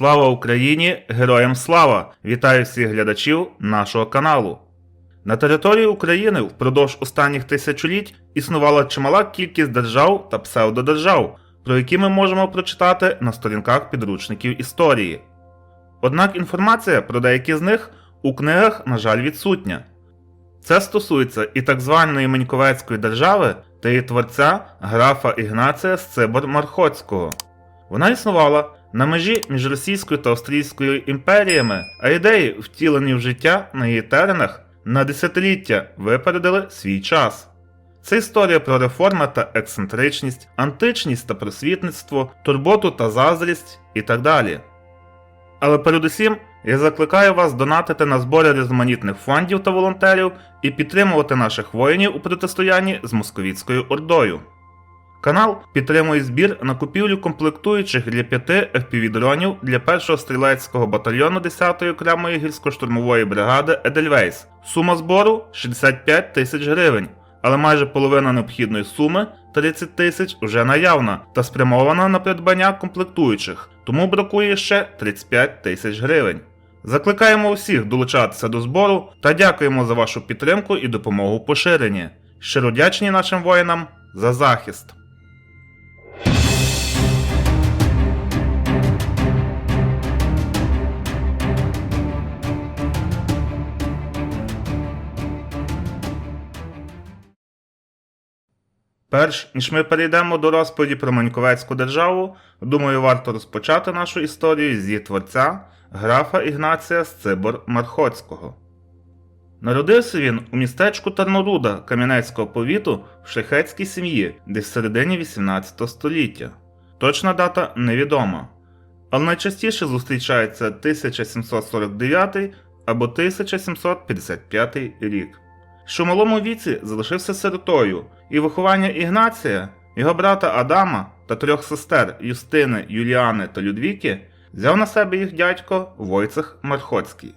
Слава Україні! Героям слава! Вітаю всіх глядачів нашого каналу. На території України впродовж останніх тисячоліть існувала чимала кількість держав та псевдодержав, про які ми можемо прочитати на сторінках підручників історії. Однак інформація про деякі з них у книгах, на жаль, відсутня. Це стосується і так званої Меньковецької держави та її творця графа Ігнація Сцибор Мархоцького. Вона існувала на межі між Російською та Австрійською імперіями, а ідеї, втілені в життя на її теренах, на десятиліття випередили свій час. Це історія про реформи та ексцентричність, античність та просвітництво, турботу та заздрість і так далі. Але передусім я закликаю вас донатити на збори різноманітних фондів та волонтерів і підтримувати наших воїнів у протистоянні з московітською ордою. Канал підтримує збір на купівлю комплектуючих для п'яти FPV-дронів для 1-го стрілецького батальйону 10-ї окремої гірсько-штурмової бригади Едельвейс. Сума збору 65 тисяч гривень, але майже половина необхідної суми 30 тисяч вже наявна та спрямована на придбання комплектуючих, тому бракує ще 35 тисяч гривень. Закликаємо усіх долучатися до збору та дякуємо за вашу підтримку і допомогу в поширенні. Щиро вдячні нашим воїнам за захист. Перш ніж ми перейдемо до розповіді про Маньковецьку державу, думаю, варто розпочати нашу історію з її творця, графа Ігнація Сцибор Мархоцького. Народився він у містечку Тарноруда Кам'янецького повіту в шляхетській сім'ї десь в середині 18 століття. Точна дата невідома, але найчастіше зустрічається 1749 або 1755 рік що в малому віці залишився сиротою, і виховання Ігнація, його брата Адама та трьох сестер Юстини, Юліани та Людвіки взяв на себе їх дядько Войцех Мархоцький.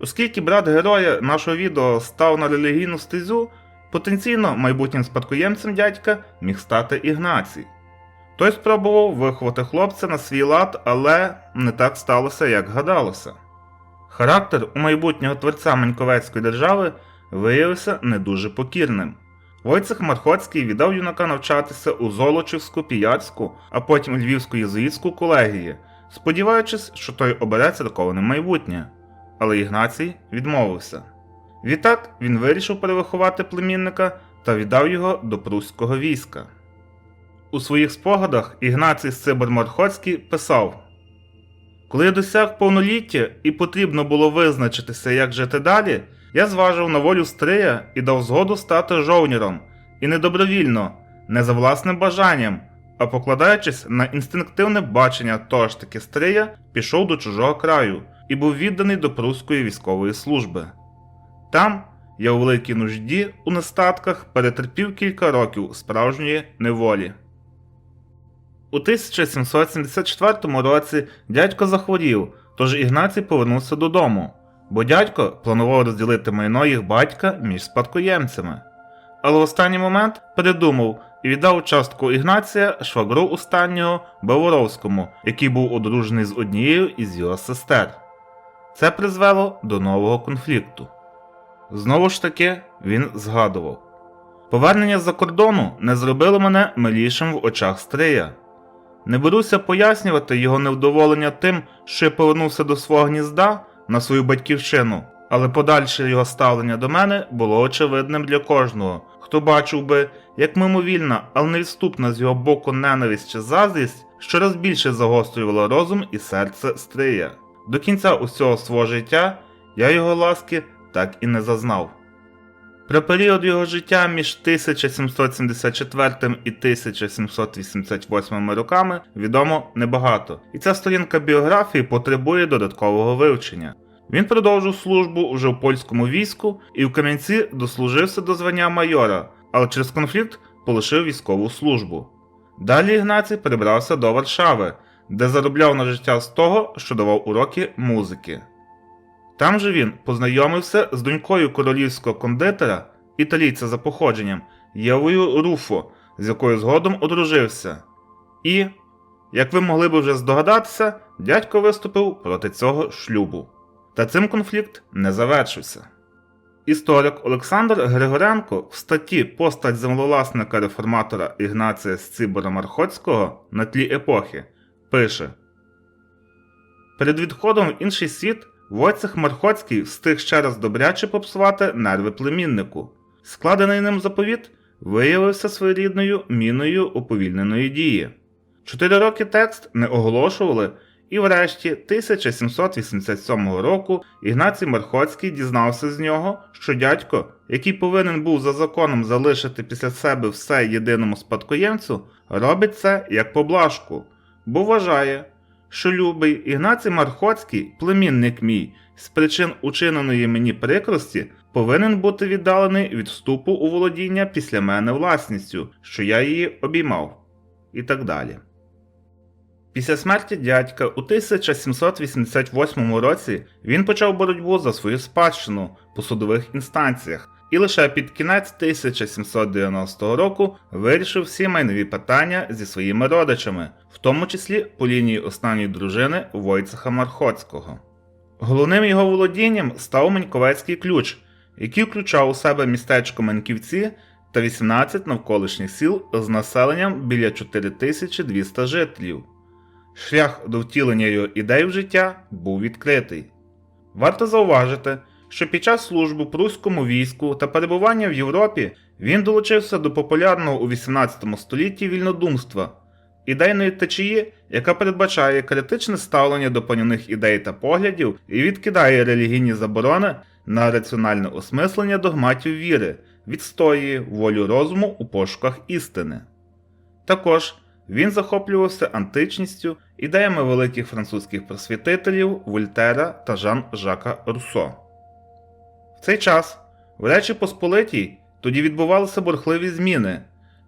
Оскільки брат героя нашого відео став на релігійну стезю, потенційно майбутнім спадкоємцем дядька міг стати Ігнацій. Той спробував виховати хлопця на свій лад, але не так сталося, як гадалося. Характер у майбутнього творця Маньковецької держави виявився не дуже покірним. Войцех Мархоцький віддав юнака навчатися у Золочівську, Піяцьку, а потім Львівську єзуїтську колегії, сподіваючись, що той обере церковне майбутнє. Але Ігнацій відмовився. Відтак він вирішив перевиховати племінника та віддав його до прусського війська. У своїх спогадах Ігнацій Сцибор Мархоцький писав: Коли я досяг повноліття і потрібно було визначитися, як жити далі, я зважив на волю Стрия і дав згоду стати жовніром, і не добровільно, не за власним бажанням, а покладаючись на інстинктивне бачення того ж таки Стрия, пішов до чужого краю і був відданий до прусської військової служби. Там я у великій нужді у нестатках перетерпів кілька років справжньої неволі. У 1774 році дядько захворів, тож Ігнацій повернувся додому бо дядько планував розділити майно їх батька між спадкоємцями. Але в останній момент передумав і віддав частку Ігнація швагру останнього Баворовському, який був одружений з однією із його сестер. Це призвело до нового конфлікту. Знову ж таки, він згадував: Повернення з-за кордону не зробило мене милішим в очах Стрия. Не беруся пояснювати його невдоволення тим, що я повернувся до свого гнізда на свою батьківщину, але подальше його ставлення до мене було очевидним для кожного, хто бачив би, як мимовільна, але невідступна з його боку ненависть чи заздрість щораз більше загострювала розум і серце Стрия. До кінця усього свого життя я його ласки так і не зазнав. Про період його життя між 1774 і 1788 роками відомо небагато, і ця сторінка біографії потребує додаткового вивчення. Він продовжив службу вже в польському війську і в Кам'янці дослужився до звання майора, але через конфлікт полишив військову службу. Далі Ігнацій перебрався до Варшави, де заробляв на життя з того, що давав уроки музики. Там же він познайомився з донькою королівського кондитера італійця за походженням Євою Руфо, з якою згодом одружився. І, як ви могли би вже здогадатися, дядько виступив проти цього шлюбу. Та цим конфлікт не завершився. Історик Олександр Григоренко в статті Постать землевласника реформатора Ігнація Сцибора Мархоцького на тлі епохи пише: Перед відходом в інший світ Войцех Мархоцький встиг ще раз добряче попсувати нерви племіннику. Складений ним заповіт виявився своєрідною міною уповільненої дії. Чотири роки текст не оголошували, і врешті 1787 року Ігнацій Мархоцький дізнався з нього, що дядько, який повинен був за законом залишити після себе все єдиному спадкоємцю, робить це як поблажку, бо вважає, що любий Ігнацій Мархоцький, племінник мій, з причин учиненої мені прикрості, повинен бути віддалений від вступу у володіння після мене власністю, що я її обіймав, і так далі. Після смерті дядька у 1788 році він почав боротьбу за свою спадщину по судових інстанціях і лише під кінець 1790 року вирішив всі майнові питання зі своїми родичами, в тому числі по лінії останньої дружини Войцеха Мархоцького. Головним його володінням став Меньковецький ключ, який включав у себе містечко Менківці та 18 навколишніх сіл з населенням біля 4200 жителів. Шлях до втілення його ідей в життя був відкритий. Варто зауважити, що під час служби прусському війську та перебування в Європі він долучився до популярного у 18 столітті вільнодумства, ідейної течії, яка передбачає критичне ставлення до панівних ідей та поглядів і відкидає релігійні заборони на раціональне осмислення догматів віри, відстоює волю розуму у пошуках істини. Також він захоплювався античністю, ідеями великих французьких просвітителів Вольтера та Жан-Жака Руссо. В цей час в Речі Посполитій тоді відбувалися бурхливі зміни.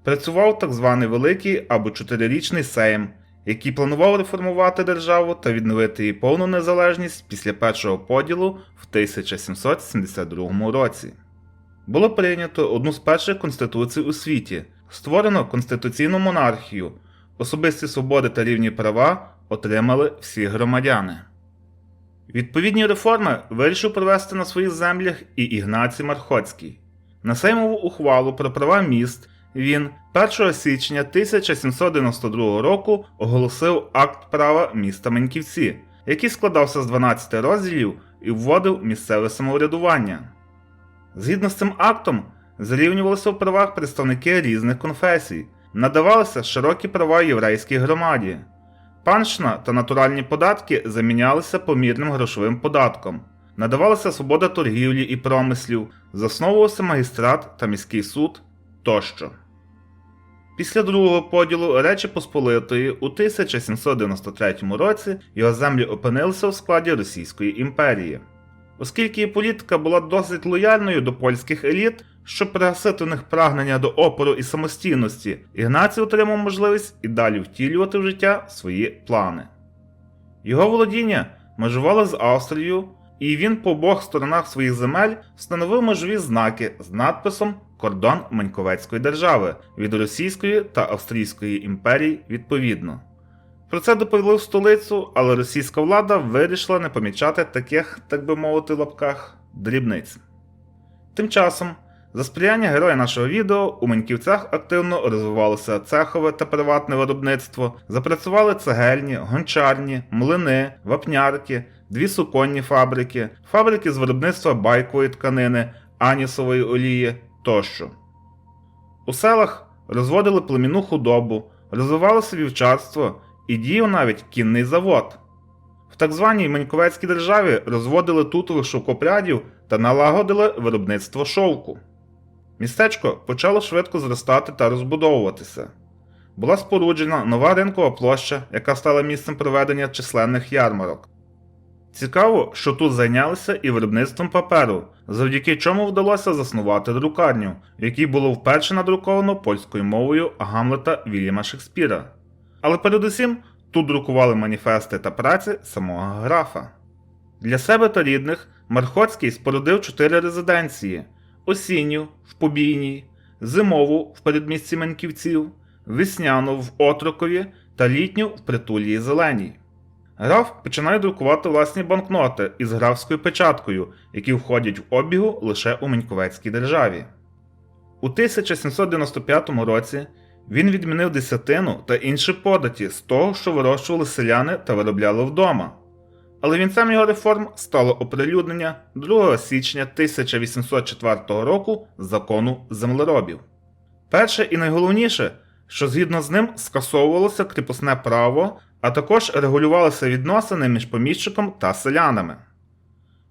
Працював так званий Великий або Чотирирічний Сейм, який планував реформувати державу та відновити її повну незалежність після першого поділу в 1772 році. Було прийнято одну з перших конституцій у світі, створено конституційну монархію, особисті свободи та рівні права отримали всі громадяни. Відповідні реформи вирішив провести на своїх землях і Ігнацій Мархоцький. На Сеймову ухвалу про права міст він 1 січня 1792 року оголосив акт права міста Меньківці, який складався з 12 розділів і вводив місцеве самоврядування. Згідно з цим актом, зрівнювалися в правах представники різних конфесій, надавалися широкі права єврейській громаді. Панщина та натуральні податки замінялися помірним грошовим податком, надавалася свобода торгівлі і промислів, засновувався магістрат та міський суд тощо. Після другого поділу Речі Посполитої у 1793 році його землі опинилися у складі Російської імперії. Оскільки її політика була досить лояльною до польських еліт, щоб пригасити в них прагнення до опору і самостійності, Ігнацій отримав можливість і далі втілювати в життя свої плани. Його володіння межувало з Австрією, і він по обох сторонах своїх земель встановив межові знаки з надписом Кордон Маньковецької держави від Російської та Австрійської імперій відповідно. Про це доповіли в столицю, але російська влада вирішила не помічати таких, так би мовити, лапках дрібниць. Тим часом, за сприяння героя нашого відео, у Маньківцях активно розвивалося цехове та приватне виробництво, запрацювали цегельні, гончарні, млини, вапнярки, дві суконні фабрики, фабрики з виробництва байкової тканини, анісової олії тощо. У селах розводили племінну худобу, розвивалося вівчарство і діяв навіть кінний завод. В так званій Маньковецькій державі розводили тутових шовкопрядів та налагодили виробництво шовку. Містечко почало швидко зростати та розбудовуватися. Була споруджена нова ринкова площа, яка стала місцем проведення численних ярмарок. Цікаво, що тут зайнялися і виробництвом паперу, завдяки чому вдалося заснувати друкарню, в якій було вперше надруковано польською мовою Гамлета Вільяма Шекспіра. Але передусім тут друкували маніфести та праці самого графа. Для себе та рідних Мархоцький спорудив чотири резиденції: осінню в Побійній, зимову в передмісті Менківців, весняну в Отрокові та літню в Притулії Зеленій. Граф починає друкувати власні банкноти із графською печаткою, які входять в обігу лише у Меньковецькій державі. У 1795 році він відмінив десятину та інші податі з того, що вирощували селяни та виробляли вдома. Але вінцем його реформ стало оприлюднення 2 січня 1804 року закону землеробів. Перше і найголовніше, що згідно з ним скасовувалося кріпосне право, а також регулювалися відносини між поміщиком та селянами.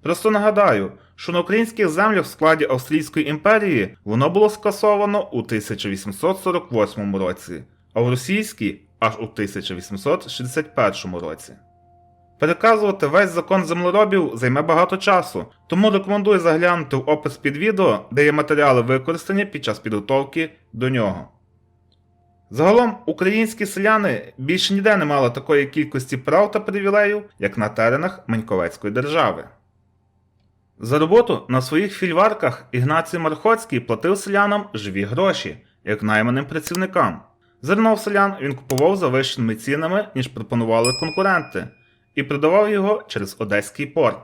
Просто нагадаю, що на українських землях в складі Австрійської імперії воно було скасовано у 1848 році, а в російській аж у 1861 році. Переказувати весь закон землеробів займе багато часу, тому рекомендую заглянути в опис під відео, де є матеріали використані під час підготовки до нього. Загалом українські селяни більше ніде не мали такої кількості прав та привілеїв, як на теренах Маньковецької держави. За роботу на своїх фільварках Ігнацій Мархоцький платив селянам живі гроші, як найманим працівникам. Зерно в селян він купував за вищими цінами, ніж пропонували конкуренти, і продавав його через Одеський порт.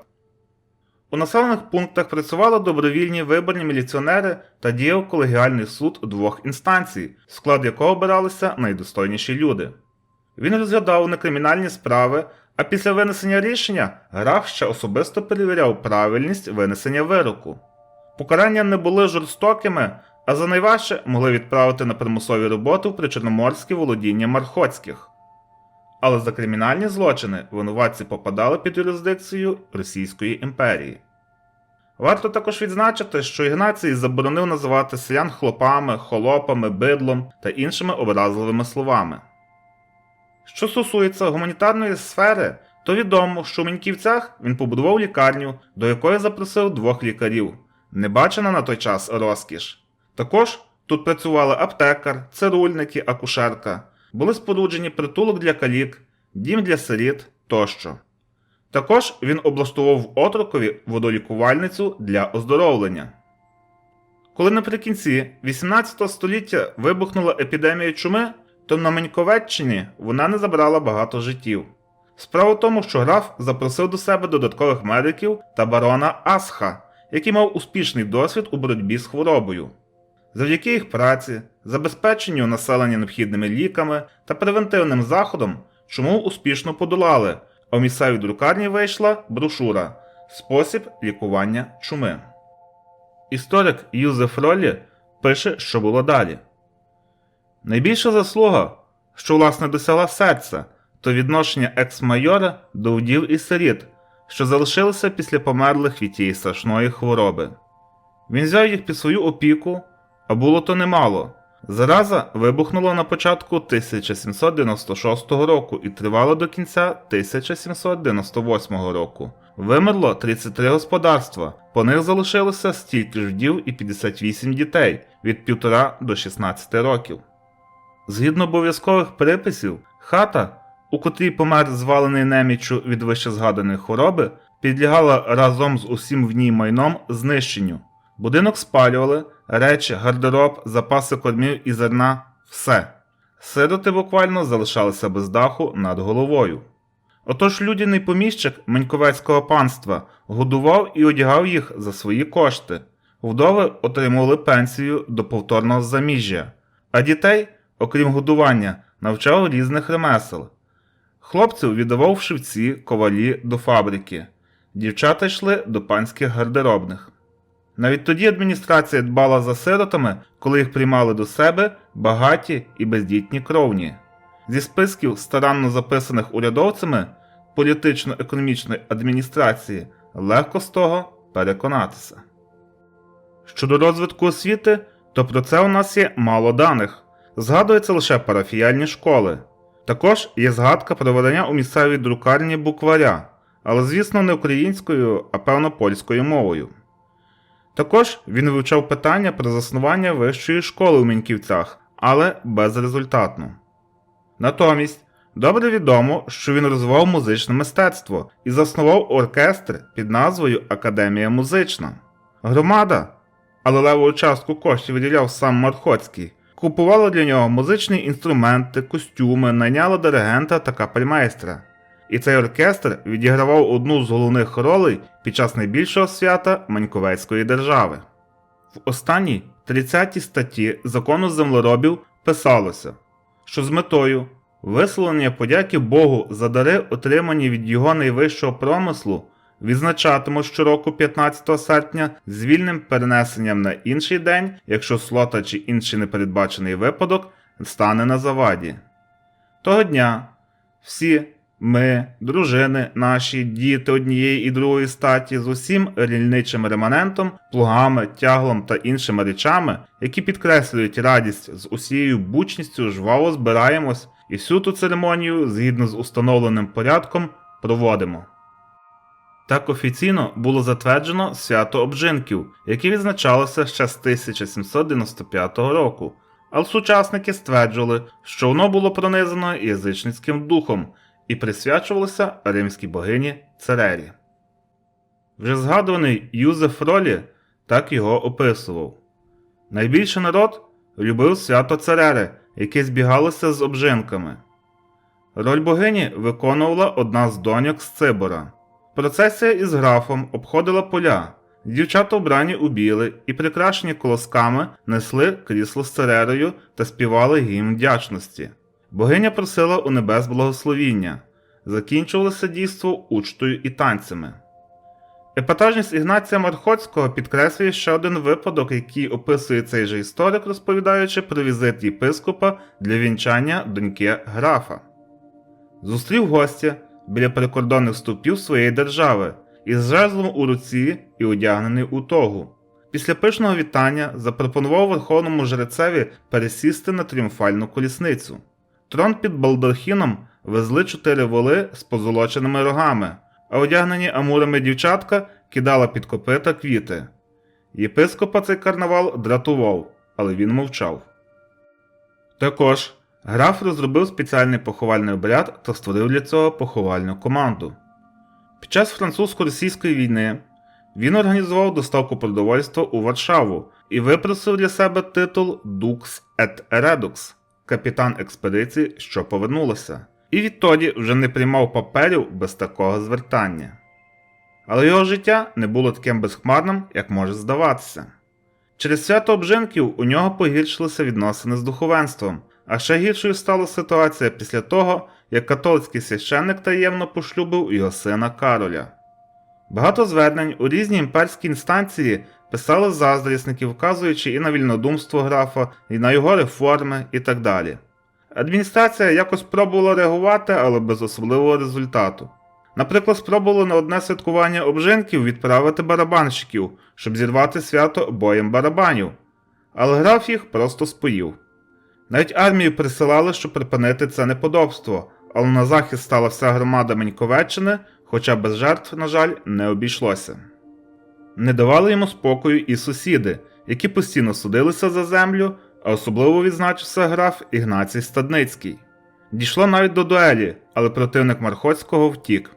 У населених пунктах працювали добровільні виборні міліціонери та діяв колегіальний суд двох інстанцій, в склад якого обиралися найдостойніші люди. Він розглядав некримінальні справи, а після винесення рішення граф ще особисто перевіряв правильність винесення вироку. Покарання не були жорстокими, а за найважче могли відправити на примусові роботи в причорноморське володіння Мархоцьких. Але за кримінальні злочини винуватці попадали під юрисдикцію Російської імперії. Варто також відзначити, що Ігнацій заборонив називати селян хлопами, холопами, бидлом та іншими образливими словами. Що стосується гуманітарної сфери, то відомо, що у Міньківцях він побудував лікарню, до якої запросив двох лікарів, не бачена на той час розкіш. Також тут працювали аптекар, цирульники, акушерка, були споруджені притулок для калік, дім для сиріт тощо. Також він облаштував Отрокові водолікувальницю для оздоровлення. Коли наприкінці 18 століття вибухнула епідемія чуми, то на Меньковеччині вона не забрала багато життів. Справа в тому, що граф запросив до себе додаткових медиків та барона Асха, який мав успішний досвід у боротьбі з хворобою. Завдяки їх праці, забезпеченню населення необхідними ліками та превентивним заходом, чому успішно подолали, а в місцевій друкарні вийшла брошура Спосіб лікування чуми. Історик Юзеф Роллі пише, що було далі. Найбільша заслуга, що власне досягла серця, то відношення екс-майора до вдів і сиріт, що залишилися після померлих від тієї страшної хвороби. Він взяв їх під свою опіку, а було то немало. Зараза вибухнула на початку 1796 року і тривала до кінця 1798 року. Вимерло 33 господарства, по них залишилося стільки ж вдів і 58 дітей від 1,5 до 16 років. Згідно обов'язкових приписів, хата, у котрій помер звалений немічу від вищезгаданої хвороби, підлягала разом з усім в ній майном знищенню. Будинок спалювали, речі, гардероб, запаси кормів і зерна все. Сироти буквально залишалися без даху над головою. Отож людяний поміщик Меньковецького панства годував і одягав їх за свої кошти. Вдови отримували пенсію до повторного заміжжя, а дітей, окрім годування, навчав різних ремесел. Хлопців віддавав в шивці, ковалі до фабрики, дівчата йшли до панських гардеробних. Навіть тоді адміністрація дбала за сиротами, коли їх приймали до себе багаті і бездітні кровні. Зі списків, старанно записаних урядовцями політично-економічної адміністрації, легко з того переконатися. Щодо розвитку освіти, то про це у нас є мало даних. Згадуються лише парафіяльні школи. Також є згадка про видання у місцевій друкарні букваря, але, звісно, не українською, а певно польською мовою. Також він вивчав питання про заснування вищої школи у Міньківцях, але безрезультатно. Натомість добре відомо, що він розвивав музичне мистецтво і заснував оркестр під назвою Академія музична. Громада, але леву частку коштів виділяв сам Мархоцький. Купувала для нього музичні інструменти, костюми, найняла диригента та капельмейстра. І цей оркестр відігравав одну з головних ролей під час найбільшого свята Маньковецької держави. В останній 30 статті закону землеробів писалося, що з метою висловлення подяки Богу за дари, отримані від його найвищого промислу, відзначатимуть щороку 15 серпня з вільним перенесенням на інший день, якщо слота чи інший непередбачений випадок стане на заваді. Того дня всі ми, дружини, наші, діти однієї і другої статі з усім рільничим реманентом, плугами, тяглом та іншими речами, які підкреслюють радість з усією бучністю, жваво збираємось і всю ту церемонію, згідно з установленим порядком, проводимо. Так офіційно було затверджено свято обжинків, яке відзначалося ще з 1795 року, але сучасники стверджували, що воно було пронизано язичницьким духом і присвячувалося римській богині Церері. Вже згадуваний Юзеф Ролі так його описував. Найбільше народ любив свято Церери, яке збігалося з обжинками. Роль богині виконувала одна з доньок з Цибора. Процесія із графом обходила поля. Дівчата вбрані у біле і прикрашені колосками несли крісло з церерою та співали гімн вдячності. Богиня просила у небес благословіння. Закінчувалося дійство учтою і танцями. Епатажність Ігнація Мархоцького підкреслює ще один випадок, який описує цей же історик, розповідаючи про візит єпископа для вінчання доньки графа. Зустрів гостя біля прикордонних стовпів своєї держави із жезлом у руці і одягнений у тогу. Після пишного вітання запропонував верховному жрецеві пересісти на тріумфальну колісницю. Трон під балдахіном везли чотири воли з позолоченими рогами, а одягнені амурами дівчатка кидала під копита квіти. Єпископа цей карнавал дратував, але він мовчав. Також граф розробив спеціальний поховальний обряд та створив для цього поховальну команду. Під час французько-російської війни він організував доставку продовольства у Варшаву і випросив для себе титул Dux et Redux капітан експедиції, що повернулася, і відтоді вже не приймав паперів без такого звертання. Але його життя не було таким безхмарним, як може здаватися. Через свято обжинків у нього погіршилися відносини з духовенством, а ще гіршою стала ситуація після того, як католицький священник таємно пошлюбив його сина Кароля. Багато звернень у різні імперські інстанції писали заздрісники, вказуючи і на вільнодумство графа, і на його реформи, і так далі. Адміністрація якось пробувала реагувати, але без особливого результату. Наприклад, спробували на одне святкування обжинків відправити барабанщиків, щоб зірвати свято боєм барабанів, але граф їх просто споїв. Навіть армію присилали, щоб припинити це неподобство, але на захист стала вся громада Меньковеччини, хоча без жертв, на жаль, не обійшлося. Не давали йому спокою і сусіди, які постійно судилися за землю, а особливо відзначився граф Ігнацій Стадницький. Дійшло навіть до дуелі, але противник Мархоцького втік.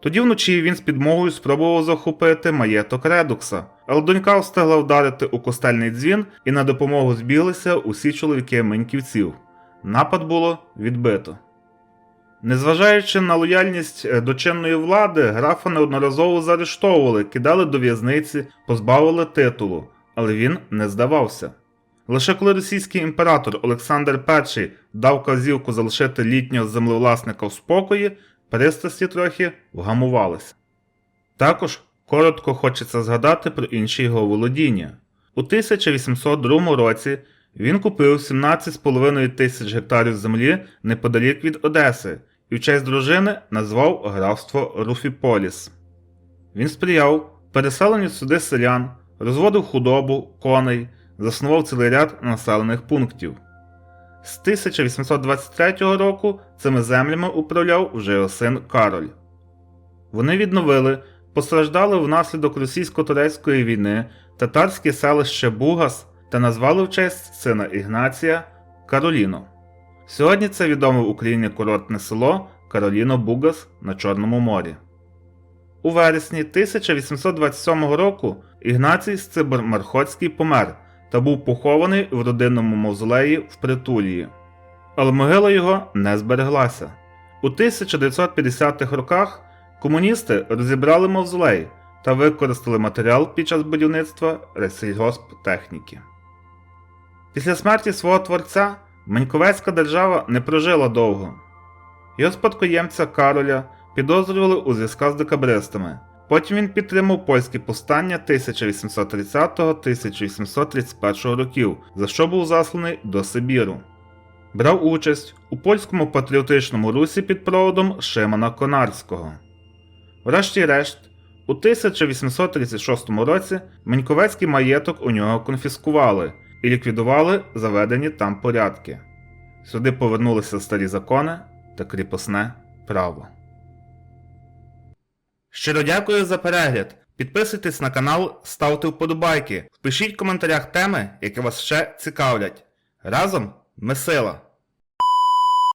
Тоді вночі він з підмогою спробував захопити маєток Редукса, але донька встигла вдарити у костельний дзвін і на допомогу збіглися усі чоловіки Меньківців. Напад було відбито. Незважаючи на лояльність е, до чинної влади, графа неодноразово заарештовували, кидали до в'язниці, позбавили титулу, але він не здавався. Лише коли російський імператор Олександр І дав казівку залишити літнього землевласника в спокої, пристрасті трохи вгамувалися. Також коротко хочеться згадати про інші його володіння. У 1802 році він купив 17,5 тисяч гектарів землі неподалік від Одеси і в честь дружини назвав графство Руфіполіс. Він сприяв переселенню сюди селян, розводив худобу, коней, заснував цілий ряд населених пунктів. З 1823 року цими землями управляв вже його син Кароль. Вони відновили, постраждали внаслідок російсько-турецької війни татарське селище Бугас та назвали в честь сина Ігнація Кароліно. Сьогодні це відоме в Україні курортне село Кароліно Бугас на Чорному морі. У вересні 1827 року Ігнацій Сцибор Мархоцький помер та був похований в родинному мавзолеї в Притулії. Але могила його не збереглася. У 1950-х роках комуністи розібрали мавзолей та використали матеріал під час будівництва ресільгосптехніки. Після смерті свого творця Маньковецька держава не прожила довго. Його спадкоємця Кароля підозрювали у зв'язках з декабристами. Потім він підтримав польські повстання 1830-1831 років, за що був засланий до Сибіру. Брав участь у польському патріотичному русі під проводом Шимона Конарського. Врешті-решт, у 1836 році Меньковецький маєток у нього конфіскували і ліквідували заведені там порядки. Сюди повернулися старі закони та кріпосне право. Щиро дякую за перегляд. Підписуйтесь на канал, ставте вподобайки, пишіть в коментарях теми, які вас ще цікавлять. Разом ми сила!